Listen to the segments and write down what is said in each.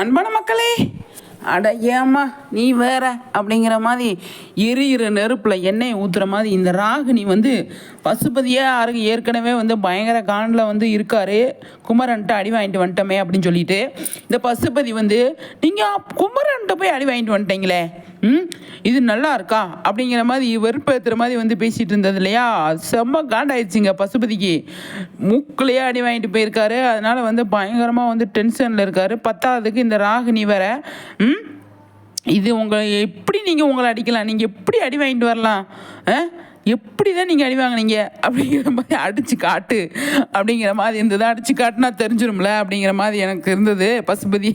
அன்பான மக்களே அட ஏம்மா நீ வேற அப்படிங்கிற மாதிரி எரியிற நெருப்பில் எண்ணெயை ஊற்றுற மாதிரி இந்த ராகினி வந்து பசுபதியாக யாருக்கு ஏற்கனவே வந்து பயங்கர காண்டில் வந்து இருக்காரு. குமரன்ட்ட அடி வாங்கிட்டு வந்துட்டோமே அப்படின்னு சொல்லிட்டு இந்த பசுபதி வந்து நீங்கள் குமரன்ட்ட போய் அடி வாங்கிட்டு வந்துட்டீங்களே. இது நல்லா இருக்கா? அப்படிங்கிற மாதிரி வெறுப்பேற்றுற மாதிரி வந்து பேசிகிட்டு இருந்தது இல்லையா? செம்ம காண்டாயிடுச்சுங்க பசுபதிக்கு. மூக்குலையே அடி வாங்கிட்டு போயிருக்காரு. அதனால் வந்து பயங்கரமாக வந்து டென்ஷனில் இருக்காரு. பத்தாவதுக்கு இந்த ராகினி வேற. ம் இது உங்களை எப்படி நீங்கள் உங்களை அடிக்கலாம்? நீங்கள் எப்படி அடி வாங்கிட்டு வரலாம்? ஆ? எப்படி தான் நீங்கள் அடி வாங்குனீங்க? அப்படிங்கிற மாதிரி அடித்து காட்டு. அப்படிங்கிற மாதிரி இருந்தது அடித்து காட்டுனா தெரிஞ்சிரும்ல? அப்படிங்கிற மாதிரி எனக்கு இருந்தது. பசுபதி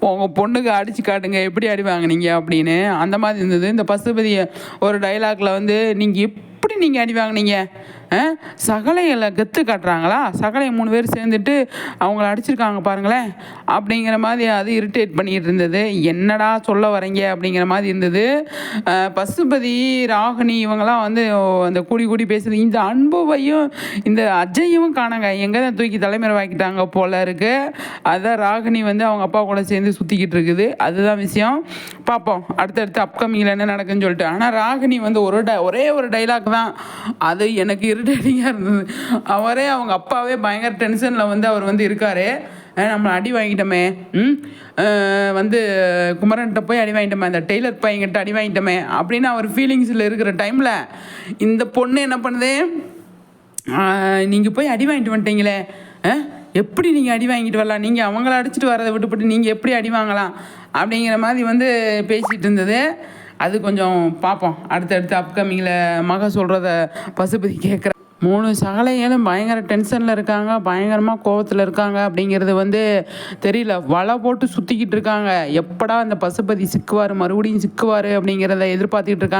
உங்கள் பொண்ணுக்கு அடித்து காட்டுங்க. எப்படி அடி வாங்குனீங்க அப்படின்னு. அந்த மாதிரி இருந்தது. இந்த பசுபதியை ஒரு டைலாக்ல வந்து நீங்கள் எப்படி நீங்கள் அடி வாங்குனீங்க? சகலையில் கெத்து காட்டுறாங்களா? சகலையை மூணு பேர் சேர்ந்துட்டு அவங்கள அடிச்சிருக்காங்க பாருங்களேன். அப்படிங்கிற மாதிரி அது இரிட்டேட் பண்ணிகிட்டு இருந்தது. என்னடா சொல்ல வரீங்க? அப்படிங்கிற மாதிரி இருந்தது. பசுபதி ராகினி இவங்கெல்லாம் வந்து அந்த கூடி கூடி பேசுறது இந்த அன்புவையும் இந்த அஜயும் காணாங்க. எங்கே தான் தூக்கி தலைமுறை வாக்கிட்டாங்க போல இருக்கு. அதுதான் ராகினி வந்து அவங்க அப்பா கூட சேர்ந்து சுற்றிக்கிட்டு இருக்குது. அதுதான் விஷயம். பார்ப்போம் அடுத்தடுத்து அப்கமிங்கில் என்ன நடக்குன்னு சொல்லிட்டு. ஆனால் ராகினி வந்து ஒரு ட ஒரே ஒரு டைலாக் தான். அது எனக்கு இரிட்டேட்டிங்காக இருந்தது. அவரே அவங்க அப்பாவே பயங்கர டென்ஷனில் வந்து அவர் வந்து இருக்காரு. நம்மளை அடி வாங்கிட்டோமே. ம்? வந்து குமரன்கிட்ட போய் அடி வாங்கிட்டோமே. அந்த டெய்லர் பையன்கிட்ட அடி வாங்கிட்டோமே. அப்படின்னு அவர் ஃபீலிங்ஸில் இருக்கிற டைமில் இந்த பொண்ணு என்ன பண்ணுது? நீங்கள் போய் அடி வாங்கிட்டு வந்துட்டீங்களே. ஆ? எப்படி நீங்கள் அடி வாங்கிட்டு வரலாம்? நீங்கள் அவங்கள அடிச்சிட்டு வரதை விட்டுப்பட்டு நீங்கள் எப்படி அடி வாங்கலாம்? அப்படிங்கிற மாதிரி வந்து பேசிகிட்டு இருந்தது. அது கொஞ்சம் பார்ப்போம். அடுத்தடுத்து அப்கமிங்கில் மக சொல்கிறத பசுபதி கேட்குற மூணு சகலைகளும் பயங்கர டென்ஷனில் இருக்காங்க பயங்கரமாக கோவத்தில் இருக்காங்க அப்படிங்கிறது வந்து தெரியல. வலை போட்டு சுற்றிக்கிட்டு இருக்காங்க. எப்படா அந்த பசுபதி சிக்குவார் மறுபடியும் சிக்குவார் அப்படிங்கிறத எதிர்பார்த்துக்கிட்டு இருக்காங்க.